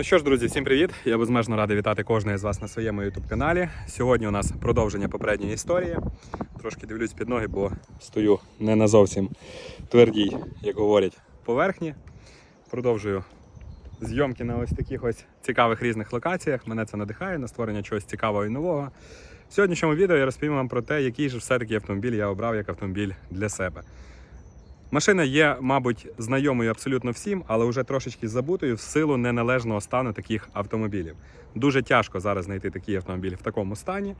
Ну що ж, друзі, всім привіт! Я безмежно радий вітати кожного з вас на своєму youtube каналі. Сьогодні у нас продовження попередньої історії. Трошки дивлюсь під ноги, бо стою не на зовсім твердій, як говорять, поверхні. Продовжую зйомки на ось таких ось цікавих різних локаціях. Мене це надихає на створення чогось цікавого і нового. В сьогоднішньому відео я розповім вам про те, який же все-таки автомобіль я обрав як автомобіль для себе. Машина є, мабуть, знайомою абсолютно всім, але вже трошечки забутою в силу неналежного стану таких автомобілів. Дуже тяжко зараз знайти такий автомобіль в такому стані.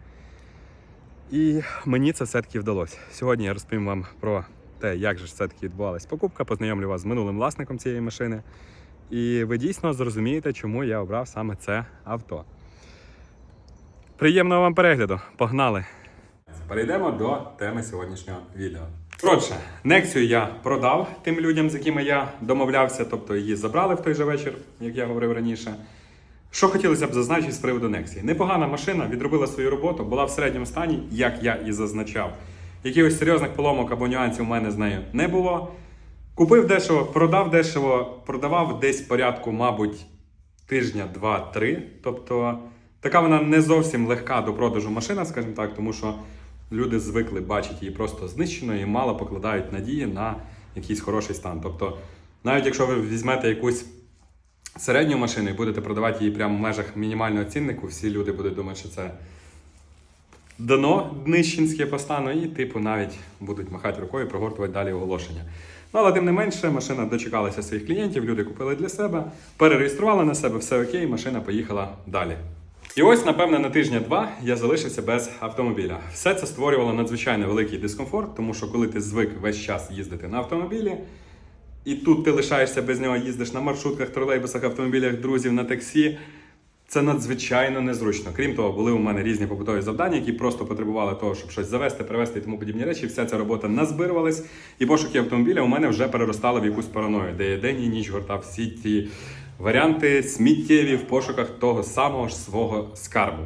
І мені це все-таки вдалося. Сьогодні я розповім вам про те, як же все-таки відбувалась покупка, познайомлю вас з минулим власником цієї машини. І ви дійсно зрозумієте, чому я обрав саме це авто. Приємного вам перегляду! Погнали! Перейдемо до теми сьогоднішнього відео. Коротше, Нексію я продав тим людям, з якими я домовлявся, тобто її забрали в той же вечір, як я говорив раніше. Що хотілося б зазначити з приводу Нексії? Непогана машина, відробила свою роботу, була в середньому стані, як я і зазначав. Якихось серйозних поломок або нюансів у мене з нею не було. Купив дешево, продав дешево, продавав десь порядку, мабуть, тижня, два-три. Тобто така вона не зовсім легка до продажу машина, скажімо так, тому що люди звикли бачити її просто знищеною і мало покладають надії на якийсь хороший стан. Тобто, навіть якщо ви візьмете якусь середню машину і будете продавати її прямо в межах мінімального ціннику, всі люди будуть думати, що це дано днищенське по стану, і типу навіть будуть махати рукою і прогортувати далі оголошення. Ну, але тим не менше, машина дочекалася своїх клієнтів, люди купили для себе, перереєстрували на себе, все окей, машина поїхала далі. І ось, напевне, на тижня-два я залишився без автомобіля. Все це створювало надзвичайно великий дискомфорт, тому що коли ти звик весь час їздити на автомобілі, і тут ти лишаєшся без нього, їздиш на маршрутках, тролейбусах, автомобілях, друзів, на таксі. Це надзвичайно незручно. Крім того, були у мене різні побутові завдання, які просто потребували того, щоб щось завести, привезти і тому подібні речі. Вся ця робота назбирувалась, і пошуки автомобіля у мене вже переростали в якусь параною, де я день і ніч гортав всі ті варіанти сміттєві в пошуках того самого ж свого скарбу.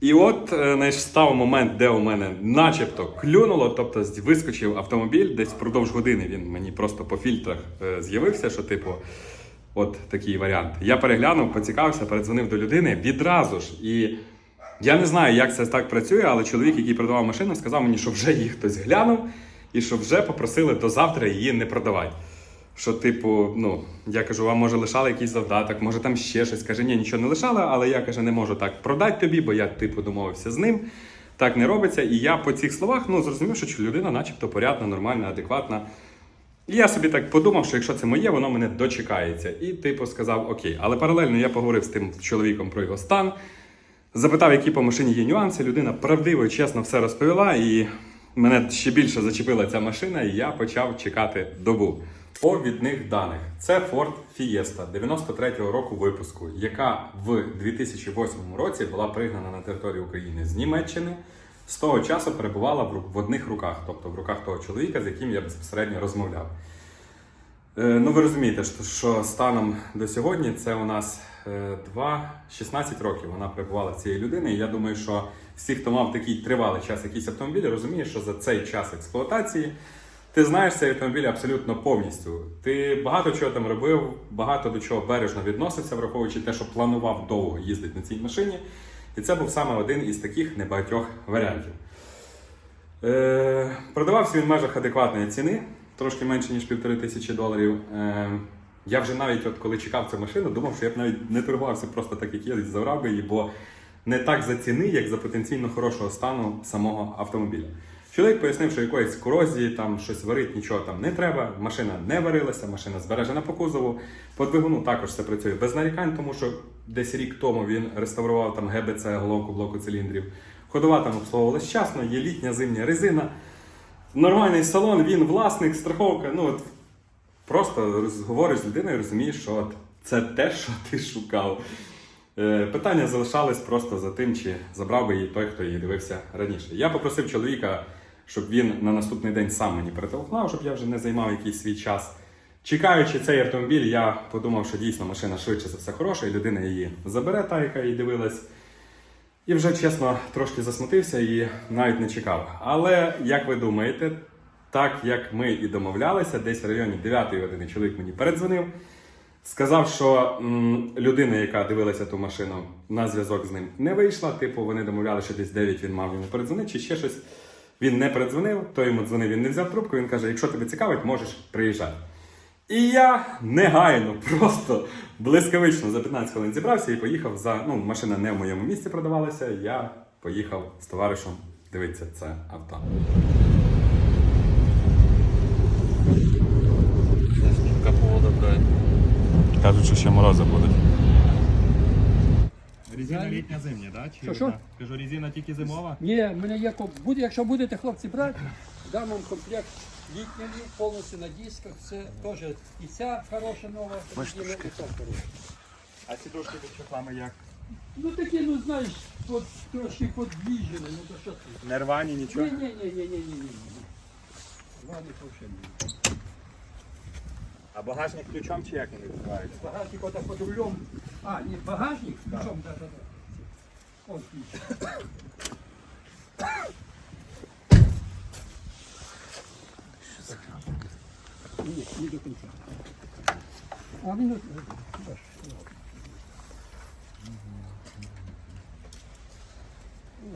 І от е, настав момент, де у мене начебто клюнуло, тобто вискочив автомобіль, десь впродовж години він мені просто по фільтрах е, з'явився, що типу. От такий варіант. Я переглянув, поцікавився, передзвонив до людини відразу ж. І я не знаю, як це так працює, але чоловік, який продавав машину, сказав мені, що вже її хтось глянув, і що вже попросили до завтра її не продавати. Що, типу, ну, я кажу, вам може лишали якийсь завдаток, може там ще щось. Каже, ні, нічого не лишали, але я каже, не можу так продати тобі, бо я типу домовився з ним. Так не робиться. І я по цих словах ну, зрозумів, що людина, начебто, порядна, нормальна, адекватна. І я собі так подумав, що якщо це моє, воно мене дочекається. І типу сказав окей. Але паралельно я поговорив з тим чоловіком про його стан, запитав, які по машині є нюанси. Людина правдиво і чесно все розповіла, і мене ще більше зачепила ця машина, і я почав чекати добу. По відних даних, це Ford Fiesta 93-го року випуску, яка в 2008 році була пригнана на територію України з Німеччини. З того часу перебувала в, одних руках, тобто в руках того чоловіка, з яким я безпосередньо розмовляв. Е, ну, ви розумієте, що, станом до сьогодні це у нас е, 2, 16 років вона перебувала цієї людини. І я думаю, що всі, хто мав такий тривалий час якийсь автомобіль, розуміє, що за цей час експлуатації ти знаєш цей автомобіль абсолютно повністю. Ти багато чого там робив, багато до чого бережно відносився, враховуючи те, що планував довго їздити на цій машині. І це був саме один із таких небагатьох варіантів. Е, продавався він в межах адекватної ціни, трошки менше, ніж півтори тисячі доларів. Е, я вже навіть, от коли чекав цю машину, думав, що я б навіть не торгувався просто так, як є, забрав би її, бо не так за ціни, як за потенційно хорошого стану самого автомобіля. Чоловік пояснив, що якоїсь корозії, там щось варить, нічого там не треба. Машина не варилася, машина збережена по кузову. По двигуну також все працює без нарікань, тому що десь рік тому він реставрував там ГБЦ, головку блоку циліндрів. Ходова там обслуговувалась вчасно, є літня зимня резина. Нормальний салон, він власник, страховка. Ну от просто говориш з людиною, розумієш, що от це те, що ти шукав. Е, Питання залишались просто за тим, чи забрав би її той, хто її дивився раніше. Я попросив чоловіка, щоб він на наступний день сам мені перетелефонував, щоб я вже не займав якийсь свій час. Чекаючи цей автомобіль, я подумав, що дійсно машина швидше за все хороша, і людина її забере, та, яка її дивилась. І вже чесно трошки засмутився і навіть не чекав. Але як ви думаєте, так як ми і домовлялися, десь в районі 9-ї години чоловік мені передзвонив. Сказав, що м, людина, яка дивилася ту машину, на зв'язок з ним не вийшла. Типу, вони домовляли, що десь 9 він мав йому передзвонити, чи ще щось. Він не передзвонив, той йому дзвонив, він не взяв трубку. Він каже: якщо тебе цікавить, можеш приїжджати. І я негайно, просто блискавично за 15 хвилин зібрався і поїхав за. Ну, машина не в моєму місці продавалася. Я поїхав з товаришем дивитися це авто. Кажуть, що ще морози будуть. Резина літня зимня, так? Що, що? Кажу, резина тільки зимова. Ні, в мене є комп- буде, якщо будете хлопці брати, дам вам комплект літній, повністю на дисках, це теж і ця хороша нова резина, і ця хороша. А сідушки під чохлами як? Ну такі, ну знаєш, под, трошки подвіжені, ну то що ти? Не рвані, Ні, нічого. ні, ні, ні, ні, ні, ні. Ладно, взагалі ні. А багажник ключом чи як він відкривається? Багажник отак под рулем. А, ні, багажник? Да. ключом, да, да, да. Ось ключ. Ні, не до кінця. А він от- бачиш,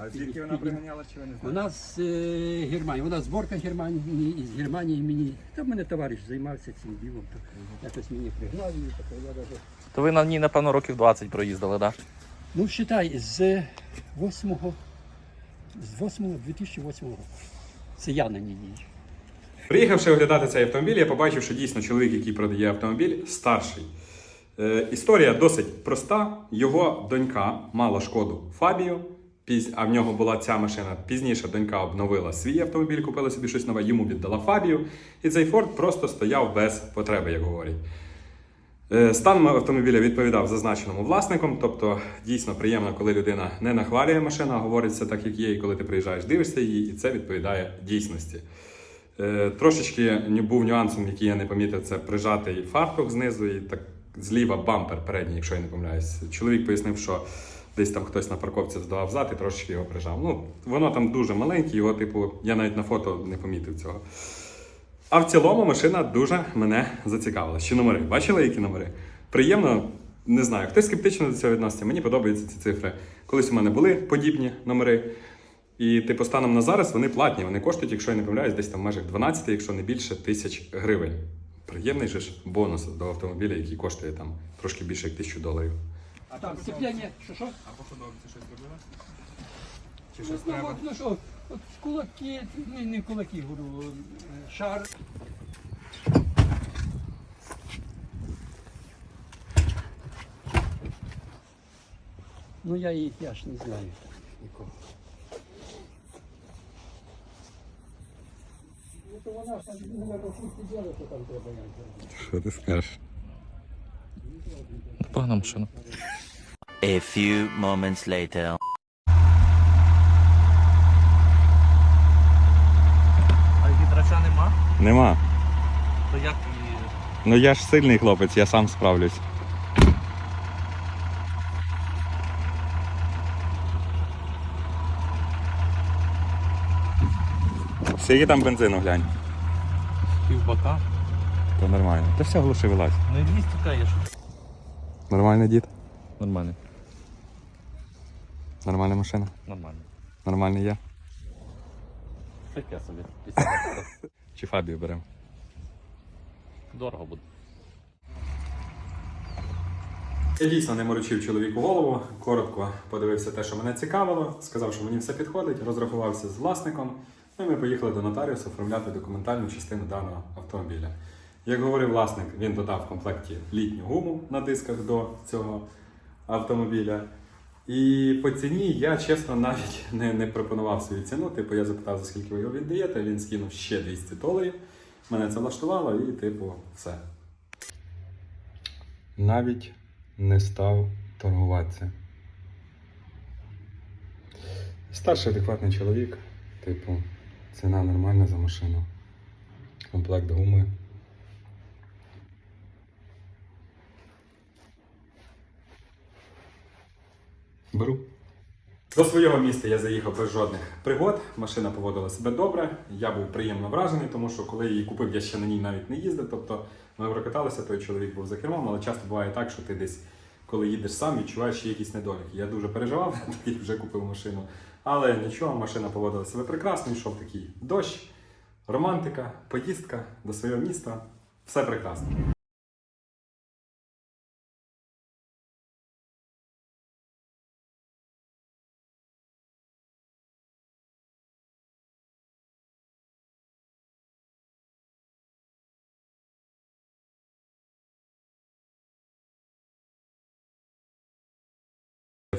А звідки вона приганялась, чи ви не У знаєте? нас е, Германія, у нас зборка Германії, із Германії мені. Та в мене товариш займався цим ділом, то якось мені пригнав її, таке я даже. То ви на ній, напевно, років 20 проїздили, так? Ну, вважай, з 8 з 8 2008 року. Це я на ній їжджу. Приїхавши оглядати цей автомобіль, я побачив, що дійсно чоловік, який продає автомобіль, старший. Е, історія досить проста. Його донька мала шкоду Фабію, піз- а в нього була ця машина. Пізніше донька обновила свій автомобіль, купила собі щось нове, йому віддала Фабію. І цей Форд просто стояв без потреби, як говорять. Е, Стан автомобіля відповідав зазначеному власником, тобто дійсно приємно, коли людина не нахвалює машину, а говорить все так, як є, і коли ти приїжджаєш, дивишся її, і це відповідає дійсності. Е, Трошечки був нюансом, який я не помітив, це прижатий фартух знизу і так зліва бампер передній, якщо я не помиляюсь. Чоловік пояснив, що десь там хтось на парковці здавав зад і трошечки його прижав. Ну, воно там дуже маленьке, його, типу, я навіть на фото не помітив цього. А в цілому машина дуже мене зацікавила. Ще номери. Бачили, які номери? Приємно, не знаю. Хтось скептично до цього відноситься. Мені подобаються ці цифри. Колись у мене були подібні номери. І типу станом на зараз вони платні. Вони коштують, якщо я не помиляюсь, десь там межах 12, якщо не більше тисяч гривень. Приємний же ж бонус до автомобіля, який коштує там трошки більше як тисячу доларів. А там сцеплення, що що? А по ходовці щось робили? Чи Ну, от, ну що, от кулаки, ну не кулаки, говорю, е, шар. Ну я їх, я ж не знаю нікого. Ну то вона ж там, ну, на капусті діла, що там треба. Що ти скажеш? Погнав машину. A few moments later. А вітрача нема? Нема. То як і. Ну я ж сильний хлопець, я сам справлюсь. Скільки там бензину глянь? Півбака? То нормально. Та все глуши вилазь. Ну і 200 каєш. Нормальний дід, Нормально. Нормальна машина, Нормально. нормальний я. Таке собі. Чи Фабію беремо? Дорого буде. Я дійсно не морочив чоловіку голову, коротко подивився те, що мене цікавило, сказав, що мені все підходить, розрахувався з власником. Ну і ми поїхали до нотаріуса оформляти документальну частину даного автомобіля. Як говорив власник, він додав в комплекті літню гуму на дисках до цього автомобіля. І по ціні я чесно навіть не, не пропонував свою ціну. Типу, я запитав, за скільки ви його віддаєте, він скинув ще 200 доларів. Мене це влаштувало і, типу, все. Навіть не став торгуватися. Старший адекватний чоловік, типу, ціна нормальна за машину. Комплект гуми. Беру. До свого міста я заїхав без жодних пригод. Машина поводила себе добре. Я був приємно вражений, тому що коли її купив, я ще на ній навіть не їздив. Тобто ми прокаталися, той чоловік був за кермом, але часто буває так, що ти десь, коли їдеш сам, відчуваєш ще якісь недоліки. Я дуже переживав, тоді вже купив машину. Але нічого, машина поводила себе прекрасно, йшов такий дощ, романтика, поїздка до свого міста. Все прекрасно.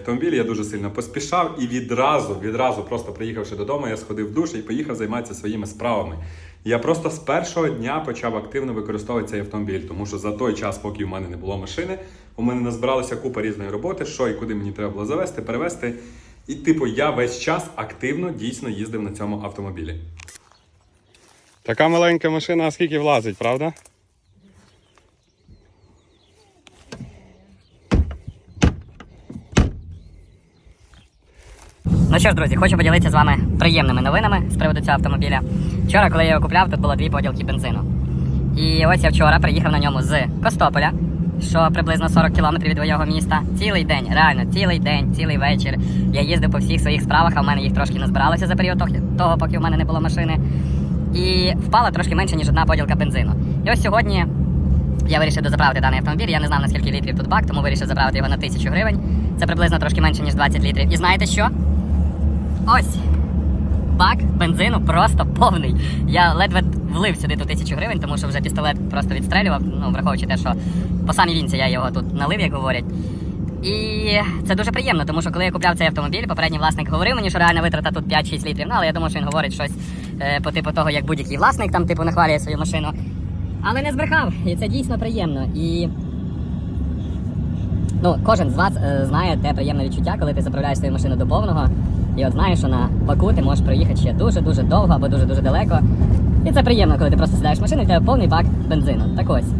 Автомобіль я дуже сильно поспішав і відразу, відразу, просто приїхавши додому, я сходив в душ і поїхав займатися своїми справами. Я просто з першого дня почав активно використовувати цей автомобіль, тому що за той час, поки у мене не було машини, у мене назбиралася купа різної роботи, що і куди мені треба було завести, перевезти. І, типу, я весь час активно дійсно їздив на цьому автомобілі. Така маленька машина, а скільки влазить, правда? Ну що ж, друзі, хочу поділитися з вами приємними новинами з приводу цього автомобіля. Вчора, коли я його купляв, тут було дві поділки бензину. І ось я вчора приїхав на ньому з Костополя, що приблизно 40 кілометрів від моєго міста. Цілий день, реально, цілий день, цілий вечір. Я їздив по всіх своїх справах, а в мене їх трошки не збиралося за період того, поки в мене не було машини. І впала трошки менше, ніж одна поділка бензину. І ось сьогодні я вирішив дозаправити даний автомобіль. Я не знав наскільки літрів тут бак, тому вирішив заправити його на 1000 гривень. Це приблизно трошки менше, ніж 20 літрів. І знаєте що? Ось. Бак бензину просто повний. Я ледве влив сюди ту тисячу гривень, тому що вже пістолет просто відстрелював, ну, враховуючи те, що по самій вінці я його тут налив, як говорять. І це дуже приємно, тому що коли я купляв цей автомобіль, попередній власник говорив мені, що реальна витрата тут 5-6 літрів. Ну, але я думав, що він говорить щось е, по типу того, як будь-який власник там типу нахвалює свою машину. Але не збрехав, і це дійсно приємно. І Ну, кожен з вас е, знає те приємне відчуття, коли ти заправляєш свою машину до повного. І от знаєш, що на Баку ти можеш проїхати ще дуже-дуже довго або дуже-дуже далеко. І це приємно, коли ти просто сідаєш в машину і тебе повний бак бензину. Так ось.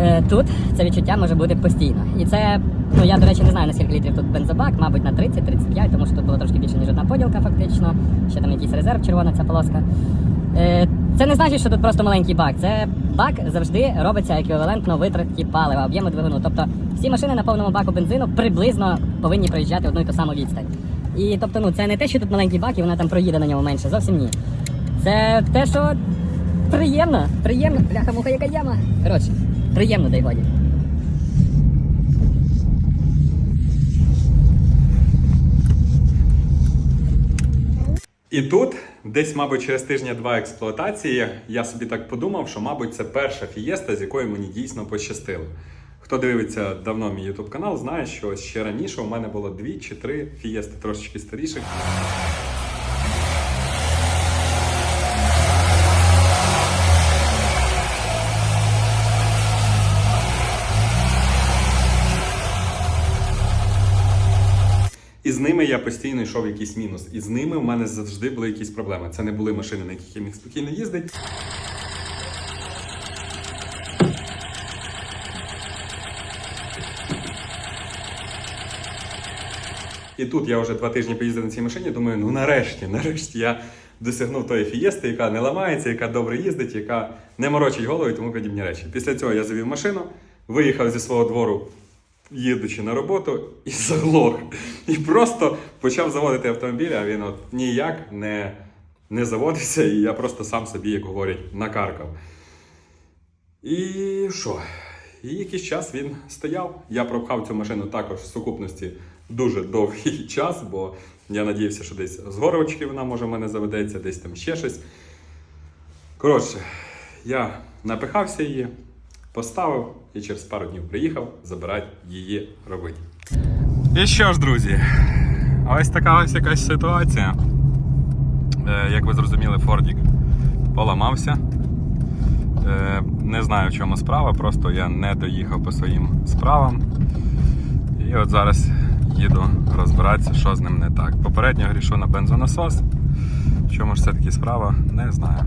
Е, тут це відчуття може бути постійно. І це, ну я, до речі, не знаю, на скільки літрів тут бензобак, мабуть, на 30-35, тому що тут було трошки більше, ніж одна поділка, фактично. Ще там якийсь резерв, червона ця полоска. Е, це не значить, що тут просто маленький бак. Це бак завжди робиться еквівалентно витратті палива, об'єму двигуну. Тобто всі машини на повному баку бензину приблизно повинні проїжджати одну і ту саму відстань. І тобто, ну це не те, що тут маленький бак і вона там проїде на ньому менше. Зовсім ні. Це те, що приємно, приємно. Бляха, муха, яка яма. Коротше, приємно, дай годі. І тут, десь, мабуть, через тижня-два експлуатації, я собі так подумав, що, мабуть, це перша фієста, з якою мені дійсно пощастило. Хто дивиться давно мій YouTube канал, знає, що ще раніше у мене було дві чи три фієсти трошечки старіших. І з ними я постійно йшов в якийсь мінус. І з ними у мене завжди були якісь проблеми. Це не були машини, на яких я міг спокійно їздити. І тут я вже два тижні поїздив на цій машині, думаю, ну нарешті, нарешті я досягнув тої фієсти, яка не ламається, яка добре їздить, яка не морочить голову і тому подібні речі. Після цього я завів машину, виїхав зі свого двору, їдучи на роботу, і заглох. І просто почав заводити автомобіль, а він от ніяк не, не заводився, і я просто сам собі, як говорять, накаркав. І що? І якийсь час він стояв. Я пропхав цю машину також в сукупності дуже довгий час, бо я надіявся, що десь з горочки вона може в мене заведеться, десь там ще щось. Коротше, я напихався її, поставив і через пару днів приїхав забирати її робити. І що ж, друзі, ось така ось якась ситуація. Е, Як ви зрозуміли, Фордік поламався. Е, Не знаю, в чому справа, просто я не доїхав по своїм справам. І от зараз їду розбиратися, що з ним не так. Попередньо грішу на бензонасос. В чому ж це таки справа, не знаю.